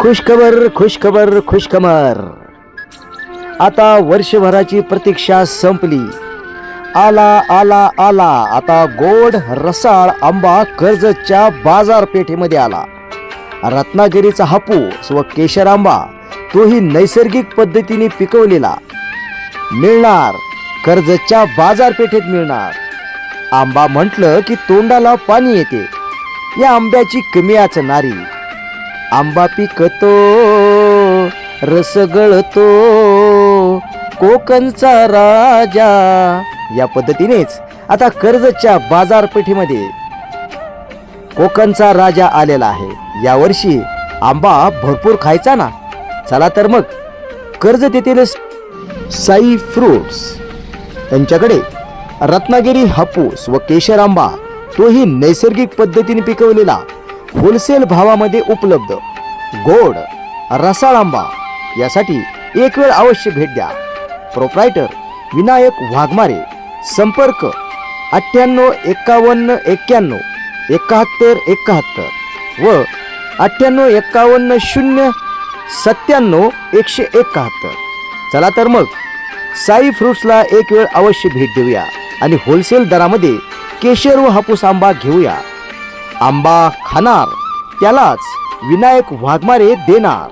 खुशखबर खुशखबर खुशखबर. आता वर्षभराची प्रतीक्षा संपली. आला आला आला. आता गोड रसाळ आंबा कर्जतच्या बाजारपेठेमध्ये आला. रत्नागिरीचा हापूस व केशर आंबा तोही नैसर्गिक पद्धतीने पिकवलेला. मिळणार कर्जतच्या बाजारपेठेत मिळणार. आंबा म्हटलं की तोंडाला पाणी येते. या आंब्याची कमी नारी आंबा पिकतो रस गळतो. कोकणचा राजा या पद्धतीनेच आता कर्जतच्या बाजारपेठेमध्ये कोकणचा राजा आलेला आहे. यावर्षी आंबा भरपूर खायचा ना? चला तर मग कर्जत येथील साई फ्रुट्स. यांच्याकडे रत्नागिरी हापूस व केशर आंबा तोही नैसर्गिक पद्धतीने पिकवलेला होलसेल भावामध्ये उपलब्ध. गोड रसाळ आंबा यासाठी एक वेळ अवश्य भेट द्या. प्रोप्रायटर विनायक वाघमारे संपर्क अठ्ठ्याण्णव एकावन्न एक्क्याण्णव एकाहत्तर एकाहत्तर व अठ्ठ्याण्णव एक्कावन्न शून्य सत्त्याण्णव एकशे एकाहत्तर. चला तर मग साई फ्रुट्सला एक वेळ अवश्य भेट देऊया आणि होलसेल दरामध्ये केशर व हापूस आंबा घेऊया. आंबा खाणार त्यालाच विनायक वाघमारे देणार.